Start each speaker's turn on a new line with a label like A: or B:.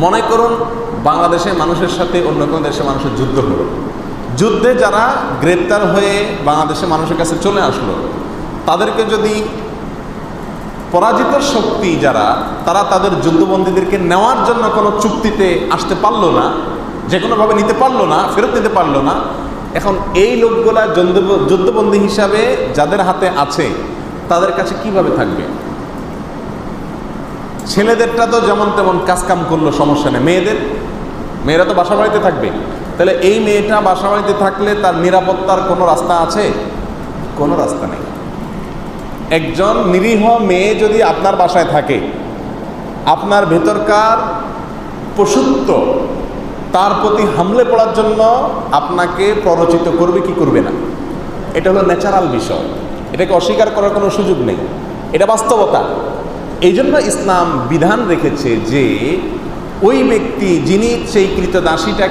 A: মনে করুন বাংলাদেশের মানুষের সাথে অন্য কোনো দেশের মানুষের যুদ্ধ হলো। যুদ্ধে যারা গ্রেপ্তার হয়ে বাংলাদেশের মানুষের কাছে চলে আসলো, তাদেরকে যদি পরাজিত শক্তি যারা, তারা তাদের যুদ্ধবন্দীদেরকে নেওয়ার জন্য কোনো চুক্তিতে আসতে পারল না, যে কোনোভাবে নিতে পারল না, ফেরত নিতে পারল না, এখন এই লোকগুলা যুদ্ধ- যুদ্ধবন্দী হিসাবে যাদের হাতে আছে, তাদের কাছে কীভাবে থাকবে? ছেলেদেরটা তো যেমন তেমন কাজকাম করল, সমস্যা নেই। মেয়েদের, মেয়েরা তো বাসা বাড়িতে থাকবে। তাহলে এই মেয়েটা বাসা বাড়িতে থাকলে তার নিরাপত্তার কোনো রাস্তা আছে? কোনো রাস্তা নেই। একজন নিরীহ মেয়ে যদি আপনার বাসায় থাকে, আপনার ভেতরকার পশুত্ব, তার প্রতি হামলে পড়ার জন্য আপনাকে প্ররোচিত করবে কি করবে না? এটা হলো ন্যাচারাল বিষয়। এটাকে অস্বীকার করার কোনো সুযোগ নেই। এটা বাস্তবতা। এই জন্য ইসলাম বিধান রেখেছে যে ওই ব্যক্তি যিনি সেই কৃত দাসীটাকে